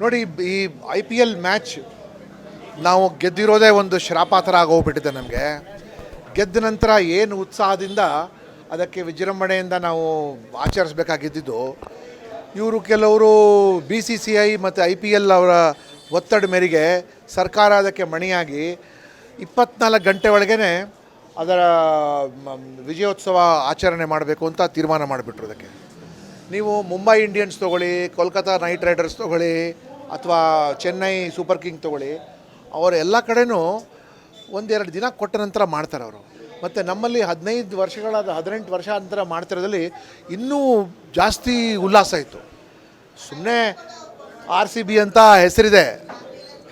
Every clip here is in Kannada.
ನೋಡಿ, ಈ ಐ ಪಿ ಎಲ್ ಮ್ಯಾಚ್ ನಾವು ಗೆದ್ದಿರೋದೇ ಒಂದು ಶ್ರಾಪ ಥರ ಆಗೋಗ್ಬಿಟ್ಟಿದೆ ನಮಗೆ. ಗೆದ್ದ ನಂತರ ಏನು ಉತ್ಸಾಹದಿಂದ ಅದಕ್ಕೆ ವಿಜೃಂಭಣೆಯಿಂದ ನಾವು ಆಚರಿಸಬೇಕಾಗಿದ್ದು ಇವರು ಕೆಲವರು ಬಿ ಸಿ ಸಿ ಐ ಮತ್ತು ಐ ಪಿ ಎಲ್ ಅವರ ಒತ್ತಡ ಮೇರೆಗೆ ಸರ್ಕಾರ ಅದಕ್ಕೆ ಮಣಿಯಾಗಿ ಇಪ್ಪತ್ನಾಲ್ಕು ಗಂಟೆ ಒಳಗೇ ಅದರ ವಿಜಯೋತ್ಸವ ಆಚರಣೆ ಮಾಡಬೇಕು ಅಂತ ತೀರ್ಮಾನ ಮಾಡಿಬಿಟ್ರು ಅದಕ್ಕೆ. ನೀವು ಮುಂಬೈ ಇಂಡಿಯನ್ಸ್ ತೊಗೊಳ್ಳಿ ಕೋಲ್ಕತ್ತಾ ನೈಟ್ ರೈಡರ್ಸ್ ತೊಗೊಳ್ಳಿ ಅಥವಾ ಚೆನ್ನೈ ಸೂಪರ್ ಕಿಂಗ್ ತೊಗೊಳ್ಳಿ, ಅವರು ಎಲ್ಲ ಕಡೆನೂ ಒಂದೆರಡು ದಿನ ಕೊಟ್ಟ ನಂತರ ಮಾಡ್ತಾರೆ ಅವರು. ಮತ್ತು ನಮ್ಮಲ್ಲಿ ಹದಿನೈದು ವರ್ಷಗಳಾದ ಹದಿನೆಂಟು ವರ್ಷ ನಂತರ ಮಾಡ್ತಿರೋದ್ರಲ್ಲಿ ಇನ್ನೂ ಜಾಸ್ತಿ ಉಲ್ಲಾಸ ಇತ್ತು. ಸುಮ್ಮನೆ ಆರ್ ಸಿ ಬಿ ಅಂತ ಹೆಸರಿದೆ.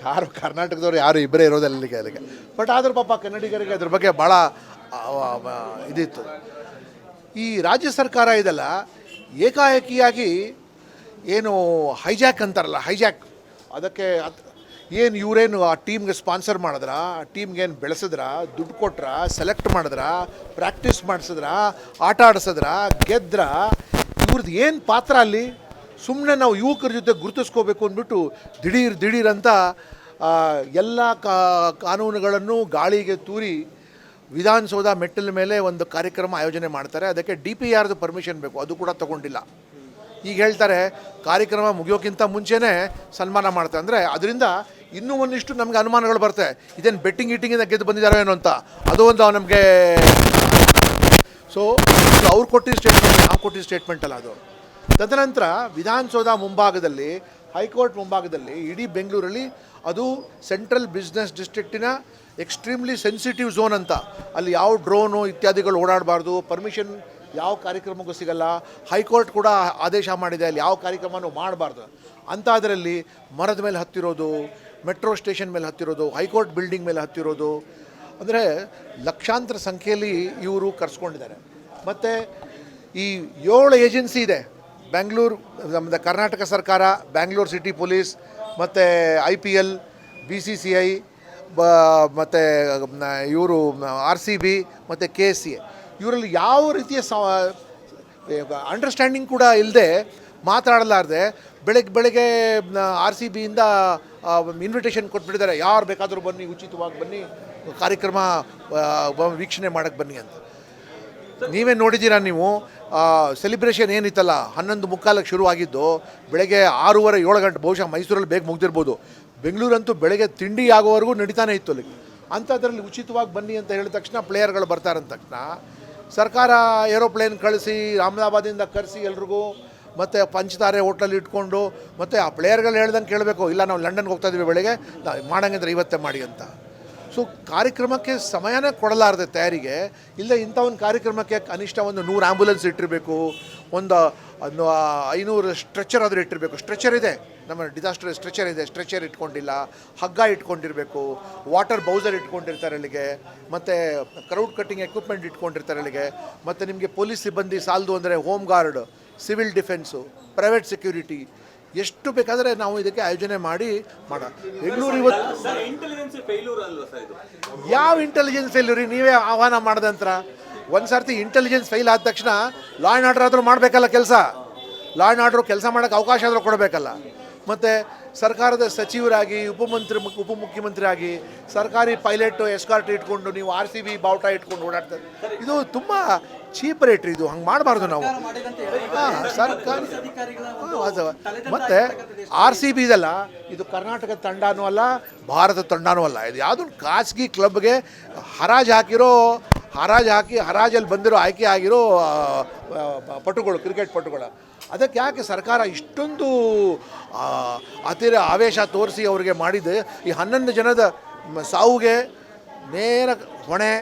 ಯಾರು ಕರ್ನಾಟಕದವ್ರು, ಯಾರು ಇಬ್ಬರೇ ಇರೋದಿಲ್ಲ ಅಲ್ಲಿಗೆ ಅಲ್ಲಿಗೆ. ಬಟ್ ಆದರೂ ಪಾಪ ಕನ್ನಡಿಗರಿಗೆ ಅದ್ರ ಬಗ್ಗೆ ಭಾಳ ಇದಿತ್ತು. ಈ ರಾಜ್ಯ ಸರ್ಕಾರ ಇದೆಲ್ಲ ಏಕಾಏಕಿಯಾಗಿ ಏನು ಹೈಜಾಕ್ ಅಂತಾರಲ್ಲ ಹೈಜಾಕ್ ಅದಕ್ಕೆ ಏನು ಇವರೇನು ಆ ಟೀಮ್ಗೆ ಸ್ಪಾನ್ಸರ್ ಮಾಡಿದ್ರ? ಆ ಟೀಮ್ಗೆ ಏನು ಬೆಳೆಸಿದ್ರ? ದುಡ್ಡು ಕೊಟ್ರ? ಸೆಲೆಕ್ಟ್ ಮಾಡಿದ್ರ? ಪ್ರಾಕ್ಟೀಸ್ ಮಾಡಿಸಿದ್ರ? ಆಟ ಆಡಿಸಿದ್ರ? ಗೆದ್ರ? ಇವ್ರದ್ದು ಏನು ಪಾತ್ರ ಅಲ್ಲಿ? ಸುಮ್ಮನೆ ನಾವು ಯುವಕರ ಜೊತೆ ಗುರುತಿಸ್ಕೋಬೇಕು ಅಂದ್ಬಿಟ್ಟು ದಿಢೀರ್ ದಿಢೀರ್ ಅಂತ ಎಲ್ಲ ಕಾನೂನುಗಳನ್ನು ಗಾಳಿಗೆ ತೂರಿ ವಿಧಾನಸೌಧ ಮೆಟ್ಟಿಲ ಮೇಲೆ ಒಂದು ಕಾರ್ಯಕ್ರಮ ಆಯೋಜನೆ ಮಾಡ್ತಾರೆ. ಅದಕ್ಕೆ ಡಿ ಪಿ ಆರ್ದು ಪರ್ಮಿಷನ್ ಬೇಕು. ಅದು ಕೂಡ ತಗೊಂಡಿಲ್ಲ. ಈಗ ಹೇಳ್ತಾರೆ, ಕಾರ್ಯಕ್ರಮ ಮುಗಿಯೋಕ್ಕಿಂತ ಮುಂಚೆನೇ ಸನ್ಮಾನ ಮಾಡ್ತಾರೆ ಅಂದರೆ ಅದರಿಂದ ಇನ್ನೂ ಒಂದಿಷ್ಟು ನಮಗೆ ಅನುಮಾನಗಳು ಬರುತ್ತೆ ಇದೇನು ಬೆಟ್ಟಿಂಗ್ ಇಟ್ಟಿಂಗಿಂದ ಗೆದ್ದು ಬಂದಿದ್ದಾರೋ ಏನೋ ಅಂತ. ಅದು ಒಂದು ನಮಗೆ ಸೊ ಅವ್ರು ಕೊಟ್ಟಿದ್ದ ಸ್ಟೇಟ್ಮೆಂಟ್ ನಾವು ಕೊಟ್ಟಿದ್ದ ಸ್ಟೇಟ್ಮೆಂಟ್ ಅಲ್ಲ ಅದು. ತದನಂತರ ವಿಧಾನಸೌಧ ಮುಂಭಾಗದಲ್ಲಿ, ಹೈಕೋರ್ಟ್ ಮುಂಭಾಗದಲ್ಲಿ ಇಡೀ ಬೆಂಗಳೂರಲ್ಲಿ ಅದು ಸೆಂಟ್ರಲ್ ಬಿಸ್ನೆಸ್ ಡಿಸ್ಟ್ರಿಕ್ಟಿನ ಎಕ್ಸ್ಟ್ರೀಮ್ಲಿ ಸೆನ್ಸಿಟಿವ್ ಝೋನ್ ಅಂತ. ಅಲ್ಲಿ ಯಾವ ಡ್ರೋನು ಇತ್ಯಾದಿಗಳು ಓಡಾಡಬಾರ್ದು ಪರ್ಮಿಷನ್ ಯಾವ ಕಾರ್ಯಕ್ರಮಕ್ಕೂ ಸಿಗಲ್ಲ. ಹೈಕೋರ್ಟ್ ಕೂಡ ಆದೇಶ ಮಾಡಿದೆ, ಅಲ್ಲಿ ಯಾವ ಕಾರ್ಯಕ್ರಮನೂ ಮಾಡಬಾರ್ದು. ಅಂಥದ್ರಲ್ಲಿ ಮರದ ಮೇಲೆ ಹತ್ತಿರೋದು, ಮೆಟ್ರೋ ಸ್ಟೇಷನ್ ಮೇಲೆ ಹತ್ತಿರೋದು, ಹೈಕೋರ್ಟ್ ಬಿಲ್ಡಿಂಗ್ ಮೇಲೆ ಹತ್ತಿರೋದು, ಅಂದರೆ ಲಕ್ಷಾಂತರ ಸಂಖ್ಯೆಯಲ್ಲಿ ಇವರು ಕರೆಸ್ಕೊಂಡಿದ್ದಾರೆ. ಮತ್ತು ಈ ಏಳು ಏಜೆನ್ಸಿ ಇದೆ. ಬೆಂಗಳೂರು ನಮ್ಮದು ಕರ್ನಾಟಕ ಸರ್ಕಾರ, ಬ್ಯಾಂಗ್ಳೂರು ಸಿಟಿ ಪೊಲೀಸ್, ಮತ್ತು I P L, B C C I, ಬ, ಮತ್ತು ಇವರು, ಆರ್ ಸಿ ಬಿ, ಮತ್ತು ಕೆ ಎಸ್ ಸಿ ಎ. ಇವರಲ್ಲಿ ಯಾವ ರೀತಿಯ ಸ ಅಂಡರ್ಸ್ಟ್ಯಾಂಡಿಂಗ್ ಕೂಡ ಇಲ್ಲದೆ ಮಾತಾಡಲಾರ್ದೆ ಬೆಳಗ್ಗೆ ಬೆಳಗ್ಗೆ ಆರ್ ಸಿ ಬಿಯಿಂದ ಇನ್ವಿಟೇಷನ್ ಕೊಟ್ಬಿಟ್ಟಿದ್ದಾರೆ. ಯಾರು ಬೇಕಾದರೂ ಬನ್ನಿ, ಉಚಿತವಾಗಿ ಬನ್ನಿ, ಕಾರ್ಯಕ್ರಮ ವೀಕ್ಷಣೆ ಮಾಡೋಕ್ಕೆ ಬನ್ನಿ ಅಂತ. ನೀವೇ ನೋಡಿದ್ದೀರಾ ನೀವು ಸೆಲೆಬ್ರೇಷನ್ ಏನಿತ್ತಲ್ಲ, ಹನ್ನೊಂದು ಮುಕ್ಕಾಲಕ್ಕೆ ಶುರುವಾಗಿದ್ದು, ಬೆಳಗ್ಗೆ ಆರೂವರೆ, ಏಳು ಗಂಟೆ, ಬಹುಶಃ ಮೈಸೂರಲ್ಲಿ ಬೇಗ ಮುಗ್ದಿರ್ಬೋದು. ಬೆಂಗಳೂರಂತೂ ಬೆಳಗ್ಗೆ ತಿಂಡಿ ಆಗೋವರೆಗೂ ನಡೀತಾನೆ ಇತ್ತು ಅಲ್ಲಿ. ಅಂಥದ್ರಲ್ಲಿ ಉಚಿತವಾಗಿ ಬನ್ನಿ ಅಂತ ಹೇಳಿದ ತಕ್ಷಣ ಪ್ಲೇಯರ್ಗಳು ಬರ್ತಾರೆ ಅಂದ ತಕ್ಷಣ ಸರ್ಕಾರ ಏರೋಪ್ಲೇನ್ ಕಳಿಸಿ ಅಹಮದಾಬಾದಿಂದ ಕರೆಸಿ ಎಲ್ರಿಗೂ ಮತ್ತು ಪಂಚತಾರೆ ಹೋಟ್ಲಲ್ಲಿ ಇಟ್ಕೊಂಡು ಮತ್ತು ಆ ಪ್ಲೇಯರ್ಗಳು ಹೇಳ್ದಂಗೆ ಕೇಳಬೇಕು, ಇಲ್ಲ ನಾವು ಲಂಡನ್ಗೆ ಹೋಗ್ತಾ ಇದ್ದೀವಿ ಬೆಳಗ್ಗೆ ಮಾಡಂಗಿದ್ರೆ ಇವತ್ತೇ ಮಾಡಿ ಅಂತ. ಸೊ ಕಾರ್ಯಕ್ರಮಕ್ಕೆ ಸಮಯನೇ ಕೊಡಲಾರದೆ ತಯಾರಿಗೆ, ಇಲ್ಲದೆ ಇಂಥ ಒಂದು ಕಾರ್ಯಕ್ರಮಕ್ಕೆ ಕನಿಷ್ಠ ಒಂದು ನೂರು ಆ್ಯಂಬುಲೆನ್ಸ್ ಇಟ್ಟಿರಬೇಕು, ಒಂದು ಒಂದು ಐನೂರು ಸ್ಟ್ರೆಚರ್ ಆದರೂ ಇಟ್ಟಿರಬೇಕು. ಸ್ಟ್ರೆಚರ್ ಇದೆ. ನಮ್ಮ ಡಿಸಾಸ್ಟರ್ ಸ್ಟ್ರೆಚರ್ ಇದೆ. ಸ್ಟ್ರೆಚರ್ ಇಟ್ಕೊಂಡಿಲ್ಲ. ಹಗ್ಗ ಇಟ್ಕೊಂಡಿರಬೇಕು. ವಾಟರ್ ಬೌಸರ್ ಇಟ್ಕೊಂಡಿರ್ತಾರೆ ಅಲ್ಲಿಗೆ. ಮತ್ತು ಕ್ರೌಡ್ ಕಟ್ಟಿಂಗ್ ಎಕ್ವಿಪ್ಮೆಂಟ್ ಇಟ್ಕೊಂಡಿರ್ತಾರೆ ಅಲ್ಲಿಗೆ. ಮತ್ತು ನಿಮಗೆ ಪೊಲೀಸ್ ಸಿಬ್ಬಂದಿ ಸಾಲದು ಅಂದರೆ home guard civil defence private security ಎಷ್ಟು ಬೇಕಾದರೆ ನಾವು ಇದಕ್ಕೆ ಆಯೋಜನೆ ಮಾಡಿ ಮಾಡ. ಬೆಂಗಳೂರು ಇವತ್ತು ಯಾವ ಇಂಟೆಲಿಜೆನ್ಸ್ ಫೇಲ್ಯೂರಿ ನೀವೇ ಆಹ್ವಾನ ಮಾಡಿದ ನಂತರ ಒಂದು ಸರ್ತಿ ಇಂಟೆಲಿಜೆನ್ಸ್ ಫೈಲ್ ಆದ ತಕ್ಷಣ ಲಾ ಆ್ಯಂಡ್ ಆರ್ಡರ್ ಆದರೂ ಮಾಡಬೇಕಲ್ಲ ಕೆಲಸ. ಲಾ ಆ್ಯಂಡ್ ಆರ್ಡರ್ ಕೆಲಸ ಮಾಡೋಕ್ಕೆ ಅವಕಾಶ ಆದರೂ ಕೊಡಬೇಕಲ್ಲ. ಮತ್ತು ಸರ್ಕಾರದ ಸಚಿವರಾಗಿ ಉಪಮಂತ್ರಿ ಉಪಮುಖ್ಯಮಂತ್ರಿ ಆಗಿ ಸರ್ಕಾರಿ ಪೈಲಟ್ ಎಸ್ಕಾರ್ಟ್ ಇಟ್ಕೊಂಡು ನೀವು ಆರ್ ಸಿ ಬಿ ಬಾವುಟ ಇಟ್ಕೊಂಡು ಓಡಾಡ್ತಾರೆ ಇದು ತುಂಬ ಚೀಪ್ ರೇಟ್ ಇದು. ಹಂಗೆ ಮಾಡಬಾರ್ದು ನಾವು. ಹಾಂ ಸರ್ಕಾರಿ ಮತ್ತು ಆರ್ ಸಿ ಬಿ ಇದಲ್ಲ ಇದು ಕರ್ನಾಟಕ ತಂಡನೂ ಅಲ್ಲ ಭಾರತ ತಂಡನೂ ಅಲ್ಲ. ಇದು ಯಾವುದೋ ಖಾಸಗಿ ಕ್ಲಬ್ಗೆ ಹರಾಜು ಹಾಕಿರೋ ಹರಾಜು ಹಾಕಿ, ಹರಾಜಲ್ಲಿ ಬಂದಿರೋ ಆಯ್ಕೆ ಆಗಿರೋ ಪಟುಗಳು, ಕ್ರಿಕೆಟ್ ಪಟುಗಳು. ಅದಕ್ಕೆ ಯಾಕೆ ಸರ್ಕಾರ ಇಷ್ಟೊಂದು ಅತಿರ ಆವೇಶ ತೋರಿಸಿ ಅವರಿಗೆ ಮಾಡಿದ್ದು ಈ ಹನ್ನೊಂದು ಜನದ ಸಾವುಗೆ ನೇರ ಹೊಣೆ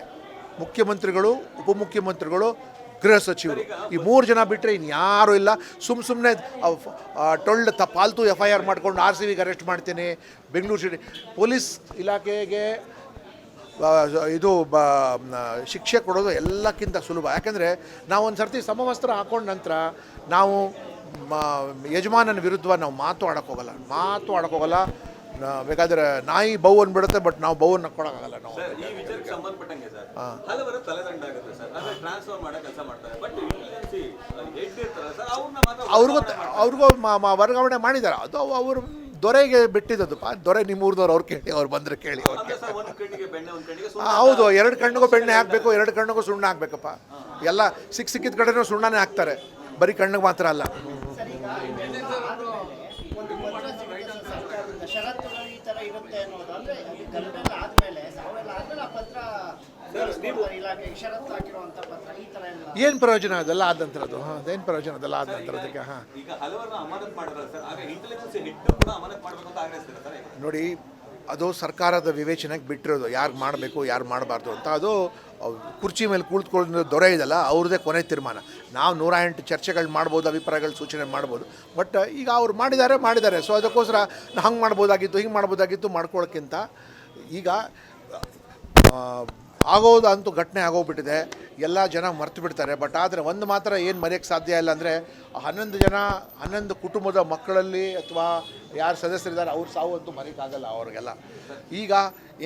ಮುಖ್ಯಮಂತ್ರಿಗಳು, ಉಪಮುಖ್ಯಮಂತ್ರಿಗಳು, ಗೃಹ ಸಚಿವರು. ಈ ಮೂರು ಜನ ಬಿಟ್ಟರೆ ಇನ್ಯಾರೂ ಇಲ್ಲ. ಸುಮ್ಮ ಸುಮ್ಮನೆ ಟೊಳ್ಳು ತ, ಪಾಲ್ತು ಎಫ್ ಐ ಆರ್ ಮಾಡ್ಕೊಂಡು ಆರ್ ಸಿ ಬಿಗೆ ಅರೆಸ್ಟ್ ಮಾಡ್ತೀನಿ. ಬೆಂಗಳೂರು ಸಿಟಿ ಪೊಲೀಸ್ ಇಲಾಖೆಗೆ ಇದು ಬ ಶಿಕ್ಷೆ ಕೊಡೋದು ಎಲ್ಲಕ್ಕಿಂತ ಸುಲಭ. ಯಾಕೆಂದರೆ ನಾವು ಒಂದು ಸರ್ತಿ ಸಮವಸ್ತ್ರ ಹಾಕೊಂಡ ನಂತರ ನಾವು ಯಜಮಾನನ ವಿರುದ್ಧ ನಾವು ಮಾತು ಆಡೋಕ್ಕೋಗಲ್ಲ ಮಾತು ಆಡೋಕ್ಕೋಗಲ್ಲ ಬೇಕಾದ್ರೆ ನಾಯಿ ಬೌ ಅನ್ಬಿಡುತ್ತೆ ಬಟ್ ನಾವು ಬೌವನ್ನು ಕೊಡೋಕ್ಕಾಗಲ್ಲ ನಾವು. ಅವ್ರಿಗೂ ಅವ್ರಿಗೂ ವರ್ಗಾವಣೆ ಮಾಡಿದ್ದಾರೆ ಅದು ಅವರು ದೊರೆಗೆ ಬಿಟ್ಟಿದ್ದಪ್ಪ ದೊರೆ ನಿಮ್ಮೂರ್ದವ್ರು ಅವ್ರು ಕೇಳಿ ಅವ್ರು ಬಂದರೆ ಕೇಳಿ ಅವ್ರು ಅಂದ್ರೆ ಸರ್ ಒಂದ್ ಕಣ್ಣಿಗೆ ಬೆಣ್ಣೆ ಒಂದ್ ಕಣ್ಣಿಗೆ ಹೌದು ಎರಡು ಕಣ್ಣಿಗೂ ಬೆಣ್ಣೆ ಹಾಕಬೇಕು ಎರಡು ಕಣ್ಣಿಗೂ ಸುಣ್ಣ ಹಾಕ್ಬೇಕಪ್ಪ. ಎಲ್ಲ ಸಿಕ್ಕ ಸಿಕ್ಕಿದ ಕಡೆನೂ ಸುಣ್ಣನೇ ಹಾಕ್ತಾರೆ. ಬರೀ ಕಣ್ಣಿಗೆ ಮಾತ್ರ ಅಲ್ಲ. ಷರತ್ತುಗಳು ಈ ತರ ಇರುತ್ತೆ ಅನ್ನೋದು. ಅಂದ್ರೆ ಅದು ಆದಮೇಲೆ ಆದ್ಮೇಲೆ ಸಾವೆಲ್ಲ ಆದ್ಮೇಲೆ ಆ ಪತ್ರ ಏನು ಪ್ರಯೋಜನ ಅದೆಲ್ಲ ಆದ ನಂತರದ್ದು ಹಾಂ ಅದೇನು ಪ್ರಯೋಜನ ಅದೆಲ್ಲ ಆದ ನಂತರದಕ್ಕೆ ಹಾಂ. ನೋಡಿ ಅದು ಸರ್ಕಾರದ ವಿವೇಚನೆಗೆ ಬಿಟ್ಟಿರೋದು ಯಾರು ಮಾಡಬೇಕು ಯಾರು ಮಾಡಬಾರ್ದು ಅಂತ. ಅದು ಕುರ್ಚಿ ಮೇಲೆ ಕುಳಿತುಕೊಳ್ಳೋ ದೊರೆ ಇದಲ್ಲ ಅವ್ರದೇ ಕೊನೆ ತೀರ್ಮಾನ. ನಾವು ನೂರ ಎಂಟು ಚರ್ಚೆಗಳು ಮಾಡ್ಬೋದು ಅಭಿಪ್ರಾಯಗಳು ಸೂಚನೆ ಮಾಡ್ಬೋದು. ಬಟ್ ಈಗ ಅವ್ರು ಮಾಡಿದ್ದಾರೆ ಮಾಡಿದ್ದಾರೆ ಸೊ ಅದಕ್ಕೋಸ್ಕರ ಹಂಗೆ ಮಾಡ್ಬೋದಾಗಿತ್ತು ಹಿಂಗೆ ಮಾಡ್ಬೋದಾಗಿತ್ತು ಮಾಡ್ಕೊಳ್ಳೋಕ್ಕಿಂತ ಈಗ ಆಗೋದು ಅಂತೂ ಘಟನೆ ಆಗೋಗ್ಬಿಟ್ಟಿದೆ. ಎಲ್ಲ ಜನ ಮರ್ತು ಬಿಡ್ತಾರೆ. ಬಟ್ ಆದರೆ ಒಂದು ಮಾತ್ರ ಏನು ಮರೆಯೋಕ್ಕೆ ಸಾಧ್ಯ ಇಲ್ಲ ಅಂದರೆ, ಹನ್ನೊಂದು ಜನ, ಹನ್ನೊಂದು ಕುಟುಂಬದ ಮಕ್ಕಳಲ್ಲಿ ಅಥವಾ ಯಾರು ಸದಸ್ಯರಿದ್ದಾರೆ ಅವ್ರ ಸಾವು ಅಂತೂ ಮರೆಯೋಕ್ಕಾಗಲ್ಲ ಅವ್ರಿಗೆಲ್ಲ. ಈಗ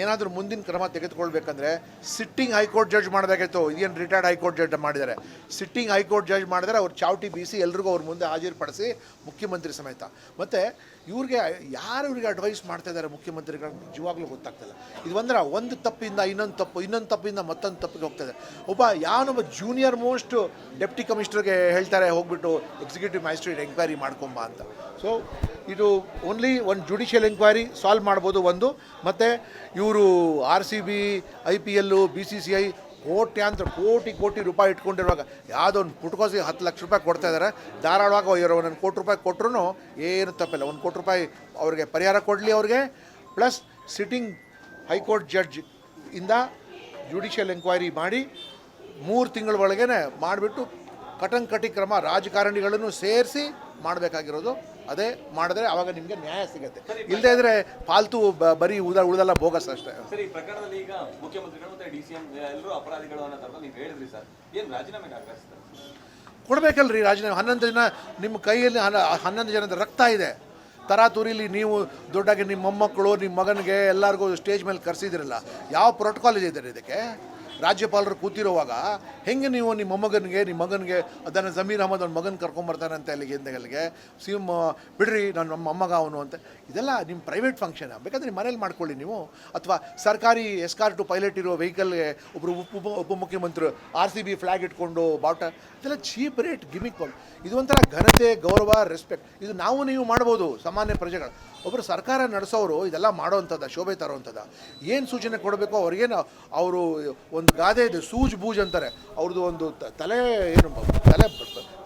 ಏನಾದರೂ ಮುಂದಿನ ಕ್ರಮ ತೆಗೆದುಕೊಳ್ಬೇಕಂದ್ರೆ ಸಿಟ್ಟಿಂಗ್ ಹೈಕೋರ್ಟ್ ಜಡ್ಜ್ ಮಾಡಬೇಕಾಯ್ತು. ಇದೇನು ರಿಟೈರ್ಡ್ ಹೈಕೋರ್ಟ್ ಜಡ್ಜ್ ಮಾಡಿದ್ದಾರೆ. ಸಿಟ್ಟಿಂಗ್ ಹೈಕೋರ್ಟ್ ಜಡ್ಜ್ ಮಾಡಿದರೆ ಅವ್ರು ಚಾವಟಿ ಬೀಸಿ ಎಲ್ರಿಗೂ ಅವ್ರ ಮುಂದೆ ಹಾಜರುಪಡಿಸಿ ಮುಖ್ಯಮಂತ್ರಿ ಸಮೇತ. ಮತ್ತು ಇವ್ರಿಗೆ ಯಾರು ಇವ್ರಿಗೆ ಅಡ್ವೈಸ್ ಮಾಡ್ತಾ ಇದ್ದಾರೆ ಮುಖ್ಯಮಂತ್ರಿಗಳು ನಿಜವಾಗ್ಲೂ ಗೊತ್ತಾಗ್ತಿಲ್ಲ. ಇದು ಅಂದ್ರೆ ಒಂದು ತಪ್ಪಿಂದ ಇನ್ನೊಂದು ತಪ್ಪು, ಇನ್ನೊಂದು ತಪ್ಪಿಂದ ಮತ್ತೊಂದು ತಪ್ಪಿಗೆ ಹೋಗ್ತಾಯಿದೆ ಒಬ್ಬ ಯಾವನೊಬ್ಬ ಜೂನಿಯರ್ ಮೋಸ್ಟ್ ಡೆಪ್ಟಿ ಕಮಿಷನರ್ಗೆ ಹೇಳ್ತಾರೆ, ಹೋಗ್ಬಿಟ್ಟು ಎಕ್ಸಿಕ್ಯೂಟಿವ್ ಮ್ಯಾಜಿಸ್ಟ್ರೇಟ್ ಎಂಕ್ವೈರಿ ಮಾಡ್ಕೊಂಬ ಅಂತ. ಸೊ ಇದು ಓನ್ಲಿ ಒಂದು ಜುಡಿಷಿಯಲ್ ಎಂಕ್ವೈರಿ ಸಾಲ್ವ್ ಮಾಡ್ಬೋದು ಒಂದು, ಮತ್ತು ಇವರು R C B I P L B C C I ಕೋಟ್ಯಾಂತರ ಕೋಟಿ ಕೋಟಿ ರೂಪಾಯಿ ಇಟ್ಕೊಂಡಿರುವಾಗ ಯಾವುದೋ ಒಂದು ಪುಟ್ಕೋಸಿ ಹತ್ತು ಲಕ್ಷ ರೂಪಾಯಿ ಕೊಡ್ತಾ ಇದ್ದಾರೆ ಧಾರಾಳವಾಗಿ ಇವರು ಒಂದೊಂದು ಕೋಟಿ ರೂಪಾಯಿ ಕೊಟ್ಟರು ಏನು ತಪ್ಪಿಲ್ಲ. ಒಂದು ಕೋಟಿ ರೂಪಾಯಿ ಅವ್ರಿಗೆ ಪರಿಹಾರ ಕೊಡಲಿ ಅವ್ರಿಗೆ. Plus sitting high court judge ಇಂದ ಜುಡಿಷಿಯಲ್ ಎಂಕ್ವೈರಿ ಮಾಡಿ ಮೂರು ತಿಂಗಳ ಒಳಗೇ ಮಾಡಿಬಿಟ್ಟು ಕಟಂಕಟಿ ಕ್ರಮ ರಾಜಕಾರಣಿಗಳನ್ನು ಸೇರಿಸಿ ಮಾಡಬೇಕಾಗಿರೋದು. ಅದೇ ಮಾಡಿದ್ರೆ ಆವಾಗ ನಿಮಗೆ ನ್ಯಾಯ ಸಿಗುತ್ತೆ. ಇಲ್ಲದೇ ಇದ್ರೆ ಫಾಲ್ತು ಬರೀ ಉದ ಉಳಿದೆಲ್ಲ ಬೋಗಸ್ ಅಷ್ಟೇ. ಸರ್ ಈ ಪ್ರಕರಣದಲ್ಲಿ ಈಗ ಮುಖ್ಯಮಂತ್ರಿಗಳು ಮತ್ತೆ ಡಿ ಸಿ ಎಂ ಎಲ್ಲರೂ ಅಪರಾಧಿಗಳು ಅನ್ನೋ ನೀವು ಹೇಳಿದ್ರಿ ಸರ್. ಏನು ರಾಜೀನಾಮೆ ಆಗ್ರಹಿಸ್ತಾರೆ ಕೊಡಬೇಕಲ್ರಿ ರಾಜೀನಾಮೆ. ಹನ್ನೊಂದು ಜನ ನಿಮ್ಮ ಕೈಯಲ್ಲಿ ಹನ್ನ ಹನ್ನೊಂದು ಜನದ ರಕ್ತ ಇದೆ. ತರಾತುರಿಲಿ ನೀವು ದೊಡ್ಡಾಗಿ ನಿಮ್ಮ ಮೊಮ್ಮಕ್ಕಳು ನಿಮ್ಮ ಮಗನಿಗೆ ಎಲ್ಲರಿಗೂ ಸ್ಟೇಜ್ ಮೇಲೆ ಕರೆಸಿದಿರಲ್ಲ ಯಾವ ಪ್ರೋಟೋಕಾಲ್ ಇದೆ ಇದಕ್ಕೆ? ರಾಜ್ಯಪಾಲರು ಕೂತಿರುವಾಗ, ಹೆಂಗೆ ನೀವು ನಿಮ್ಮ ಮೊಮ್ಮಗನಿಗೆ, ನಿಮ್ಮ ಮಗನಿಗೆ, ಅದನ್ನು ಜಮೀರ್ ಅಹಮದ್ ಅವ್ನ ಮಗನ ಕರ್ಕೊಂಬರ್ತಾನೆ ಅಂತ ಅಲ್ಲಿಗೆ ಅಲ್ಲಿಗೆ ಸಿಮ್ ಬಿಡ್ರಿ, ನಾನು ನಮ್ಮ ಮೊಮ್ಮಗ ಅವನು ಅಂತ. ಇದೆಲ್ಲ ನಿಮ್ಮ ಪ್ರೈವೇಟ್ ಫಂಕ್ಷನ್ ಬೇಕಾದ್ರೆ ನಿಮ್ಮ ಮನೇಲಿ ಮಾಡ್ಕೊಳ್ಳಿ ನೀವು. ಅಥವಾ ಸರ್ಕಾರಿ ಎಸ್ಕಾರ್ ಟು ಪೈಲಟ್ ಇರೋ ವೆಹಿಕಲ್ಗೆ ಒಬ್ಬರು ಉಪ ಉಪಮುಖ್ಯಮಂತ್ರಿ ಆರ್ ಸಿ ಬಿ ಫ್ಲ್ಯಾಗ್ ಇಟ್ಕೊಂಡು ಬಾಟ ಇದೆಲ್ಲ ಚೀಪ್ ರೇಟ್ ಗಿಮಿಕ್ ಇದು ಒಂಥರ ಘನತೆ, ಗೌರವ ರೆಸ್ಪೆಕ್ಟ್ ಇದು ನಾವು ನೀವು ಮಾಡ್ಬೋದು, ಸಾಮಾನ್ಯ ಪ್ರಜೆಗಳು. ಒಬ್ಬರು ಸರ್ಕಾರ ನಡೆಸೋರು ಇದೆಲ್ಲ ಮಾಡೋವಂಥದ್ದು ಶೋಭೆ ತರೋವಂಥದ್ದು ಏನು ಸೂಚನೆ ಕೊಡಬೇಕು? ಅವ್ರಿಗೇನು ಅವರು ಒಂದು ಗಾದೆ ಇದೆ, ಸೂಜ್ ಬೂಜ್ ಅಂತಾರೆ. ಅವ್ರದ್ದು ಒಂದು ತಲೆ ಏನು, ತಲೆ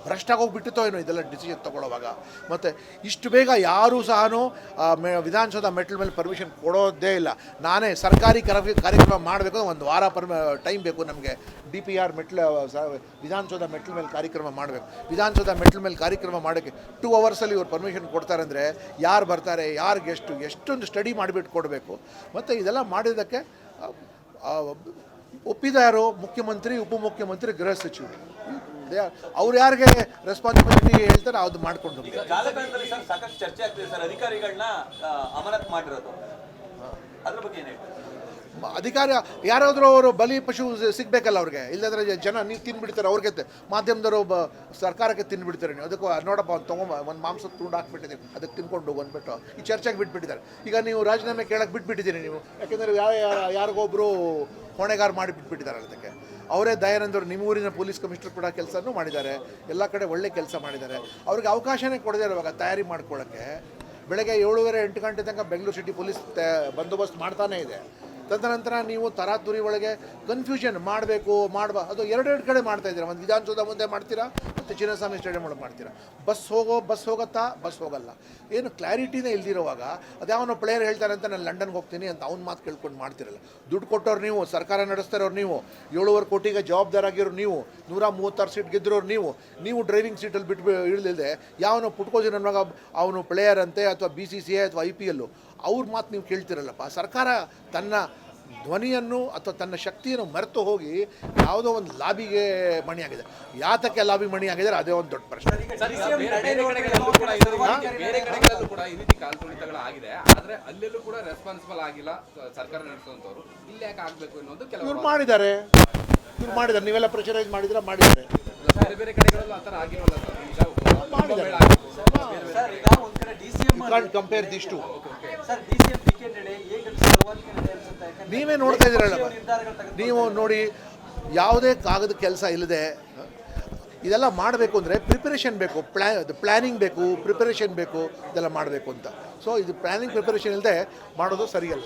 ಬ- ಬ- ಭ್ರಷ್ಟ ಆಗೋಗ್ಬಿಟ್ಟಿತ್ತೋ ಏನೋ ಇದೆಲ್ಲ ಡಿಸಿಷನ್ ತೊಗೊಳ್ಳೋವಾಗ. ಮತ್ತು ಇಷ್ಟು ಬೇಗ ಯಾರೂ ಸಹ ವಿಧಾನಸೌಧ ಮೆಟ್ಲ ಮೇಲೆ ಪರ್ಮಿಷನ್ ಕೊಡೋದೇ ಇಲ್ಲ. ನಾನೇ ಸರ್ಕಾರಿ ಕರ ಕಾರ್ಯಕ್ರಮ ಮಾಡಬೇಕು ಒಂದು ವಾರ ಪರ್ಮ ಟೈಮ್ ಬೇಕು ನಮಗೆ. ಡಿ ಪಿ ಆರ್ ಮೆಟ್ಲ ವಿಧಾನಸೌಧ ಮೆಟ್ಲ ಮೇಲೆ ಕಾರ್ಯಕ್ರಮ ಮಾಡಬೇಕು. ವಿಧಾನಸೌಧ ಮೆಟ್ಲ ಮೇಲೆ ಕಾರ್ಯಕ್ರಮ ಮಾಡೋಕ್ಕೆ ಟೂ ಅವರ್ಸಲ್ಲಿ ಇವರು ಪರ್ಮಿಷನ್ ಕೊಡ್ತಾರೆ ಅಂದರೆ ಯಾರು ಬರ್ತಾರೆ ಯಾರು ಎಷ್ಟು ಎಷ್ಟೊಂದು ಸ್ಟಡಿ ಮಾಡಿಬಿಟ್ಟು ಕೊಡಬೇಕು. ಮತ್ತು ಇದೆಲ್ಲ ಮಾಡಿದ್ದಕ್ಕೆ ಆ, ಆ, ಒಪ್ಪಿದ ಯಾರು? ಮುಖ್ಯಮಂತ್ರಿ ಉಪಮುಖ್ಯಮಂತ್ರಿ ಗೃಹ ಸಚಿವರು. ಅವ್ರು ಯಾರಿಗೆ ರೆಸ್ಪಾನ್ಸಿಬಿಲಿಟಿ ಹೇಳ್ತಾರೆ ಅದು ಮಾಡ್ಕೊಂಡು ಹೋಗಿ ಜಾಲತಾಣದಲ್ಲಿ ಸರ್ ಸಾಕಷ್ಟು ಚರ್ಚೆ ಆಗ್ತಿದೆ ಸರ್. ಅಧಿಕಾರಿಗಳನ್ನ ಅಮಾನತ್ ಮಾಡಿರೋದು. ಅದ್ರ ಬಗ್ಗೆ ಏನು ಹೇಳ್ತೀರಾ? ಮ- ಅಧಿಕಾರಿ ಯಾರಾದರೂ ಅವರು ಬಲಿ ಪಶು ಸಿಗಬೇಕಲ್ಲ ಅವ್ರಿಗೆ? ಇಲ್ಲದ್ರೆ ಜನ ನೀವು ತಿನ್ಬಿಡ್ತಾರೆ ಅವ್ರಿಗೆ ಮಾಧ್ಯಮದವರು ಒಬ್ಬ ಸರ್ಕಾರಕ್ಕೆ ತಿನ್ಬಿಡ್ತಾರೆ. ನೀವು ಅದಕ್ಕೂ ನೋಡಪ್ಪ ಒಂದು ತೊಗೊಂಬ ಒಂದು ಮಾಂಸ ತುಂಡು ಹಾಕ್ಬಿಟ್ಟಿದ್ದೀನಿ ಅದಕ್ಕೆ ತಿನ್ಕೊಂಡು ಬಂದ್ಬಿಟ್ಟು ಈ ಚರ್ಚೆಗೆ ಬಿಟ್ಬಿಟ್ಟಿದ್ದಾರೆ. ಈಗ ನೀವು ರಾಜೀನಾಮೆ ಕೇಳಕ್ಕೆ ಬಿಟ್ಬಿಟ್ಟಿದ್ದೀರಿ ನೀವು. ಯಾಕೆಂದರೆ ಯಾವ ಯಾರಿಗೊಬ್ಬರು ಹೊಣೆಗಾರ ಮಾಡಿ ಬಿಟ್ಬಿಟ್ಟಿದ್ದಾರೆ ಅದಕ್ಕೆ. ಅವರೇ ದಯಾನಂದರು, ನಿಮ್ಮ ಊರಿನ ಪೊಲೀಸ್ ಕಮಿಷನರ್ ಕೂಡ ಕೆಲಸನೂ ಮಾಡಿದ್ದಾರೆ. ಎಲ್ಲ ಕಡೆ ಒಳ್ಳೆ ಕೆಲಸ ಮಾಡಿದ್ದಾರೆ. ಅವ್ರಿಗೆ ಅವಕಾಶನೇ ಕೊಡದೇ ಇರುವಾಗ ತಯಾರಿ ಮಾಡ್ಕೊಳ್ಳೋಕ್ಕೆ ಬೆಳಗ್ಗೆ ಏಳುವರೆ ಎಂಟು ಗಂಟೆ ತನಕ ಬೆಂಗಳೂರು ಸಿಟಿ ಪೊಲೀಸ್ ಬಂದೋಬಸ್ತ್ ಮಾಡ್ತಾನೇ ಇದೆ. ತದನಂತರ ನೀವು ತರಾತುರಿ ಒಳಗೆ ಕನ್ಫ್ಯೂಷನ್ ಮಾಡಬೇಕು, ಮಾಡಬಾ, ಅದು ಎರಡೆರಡು ಕಡೆ ಮಾಡ್ತಾ ಇದ್ದೀರಾ? ಒಂದು ವಿಧಾನಸೌಧ ಮುಂದೆ ಮಾಡ್ತೀರಾ, ಮತ್ತು ಚಿನ್ನಸ್ವಾಮಿ ಸ್ಟೇಡಿಯಂ ಒಳಗೆ ಮಾಡ್ತೀರಾ? ಬಸ್ ಹೋಗೋ, ಬಸ್ ಹೋಗುತ್ತಾ? ಬಸ್ ಹೋಗಲ್ಲ. ಏನು ಕ್ಲಾರಿಟಿನೇ ಇಲ್ದಿರುವಾಗ ಅದ್ಯಾವನೋ ಪ್ಲೇಯರ್ ಹೇಳ್ತಾರೆ ಅಂತ ನಾನು ಲಂಡನ್ಗೆ ಹೋಗ್ತೀನಿ ಅಂತ ಅವ್ನ ಮಾತು ಕೇಳ್ಕೊಂಡು ಮಾಡ್ತಿರಲ್ಲ. ದುಡ್ಡು ಕೊಟ್ಟವ್ರು ನೀವು, ಸರ್ಕಾರ ನಡೆಸ್ತಾರವ್ರು ನೀವು, ಏಳುವರೆ ಕೋಟಿಗೆ ಜವಾಬ್ದಾರಾಗಿರೋ ನೀವು, ನೂರ ಮೂವತ್ತಾರು ಸೀಟ್ ಗೆದ್ದಿರೋರು ನೀವು ನೀವು ಡ್ರೈವಿಂಗ್ ಸೀಟಲ್ಲಿ ಬಿಟ್ಟು ಇಳಿದಿಲ್ಲದೆ ಯಾವನೋ ಪುಟ್ಕೋಜಿ ನನ್ನ ಅವನು ಪ್ಲೇಯರ್ ಅಂತೆ ಅಥವಾ ಬಿ ಸಿ ಸಿ ಎ ಅಥವಾ ಐ ಪಿ ಎಲ್ಲು ಅವ್ರ ಮಾತು ನೀವು ಕೇಳ್ತಿರಲ್ಲಪ್ಪ. ಸರ್ಕಾರ ತನ್ನ ಧ್ವನಿಯನ್ನು ಅಥವಾ ತನ್ನ ಶಕ್ತಿಯನ್ನು ಮರೆತು ಹೋಗಿ ಯಾವುದೋ ಒಂದು ಲಾಬಿಗೆ ಮಣಿಯಾಗಿದೆ ಯಾತಕ್ಕೆ ಲಾಬಿ ಮಣಿಯಾಗಿದ್ದಾರೆ ಅದೇ ಒಂದು ದೊಡ್ಡ ಪ್ರಶ್ನೆ ಬೇರೆ ಬೇರೆ ಕಡೆಗಳಲ್ಲೂ ಕೂಡ ಈ ರೀತಿ- ಬೇರೆ ಕಡೆಗಳಲ್ಲೂ ಕೂಡ ಈ ರೀತಿ ಕಾಲ್ತುಳಿತಗಳು ಆಗಿದೆ ಆದ್ರೆ ಅಲ್ಲೆಲ್ಲೂ ಕೂಡ ರೆಸ್ಪಾನ್ಸಿಬಲ್ ಆಗಿಲ್ಲ ಸರ್ಕಾರ ನಡೆಸುವಂತವ್ರು ಇಲ್ಲಿ ಯಾಕೆ ಆಗ್ಬೇಕು ಅನ್ನೋದು ಇವ್ರು ಕೆಲವರು ಮಾಡಿದ್ದಾರೆ ಇವ್ರು ಮಾಡಿದ್ದಾರೆ ನೀವೆಲ್ಲ ಪ್ರೆಷರೈಸ್ ಮಾಡಿದ್ರೆ ಮಾಡಿದ್ದಾರೆ ಬೇರೆ ಬೇರೆ ಕಡೆಗಳಲ್ಲೂ ಆತರ ಆಗಿರೋಲ್ಲ ಸರ್ ಈಗ ಮಾಡಿದ್ದಾರೆ ಸರ್ ಈಗ ಒಂದ್ ಕಡೆ D C M compare this to sir D C M ನೀವೇ ನೋಡ್ತಾ ಇದ್ದೀರಲ್ಲ ನೀವು ನೋಡಿ ಯಾವುದೇ ಕಾಗದ ಕೆಲಸ ಇಲ್ಲದೆ ಇದೆಲ್ಲ ಮಾಡಬೇಕು ಅಂದರೆ ಪ್ರಿಪರೇಷನ್ ಬೇಕು. ಪ್ಲ್ಯಾ ಪ್ಲ್ಯಾನಿಂಗ್ ಬೇಕು ಪ್ರಿಪರೇಷನ್ ಬೇಕು ಇದೆಲ್ಲ ಮಾಡಬೇಕು ಅಂತ. ಸೊ ಇದು ಪ್ಲ್ಯಾನಿಂಗ್ ಪ್ರಿಪರೇಷನ್ ಇಲ್ಲದೆ ಮಾಡೋದು ಸರಿಯಲ್ಲ.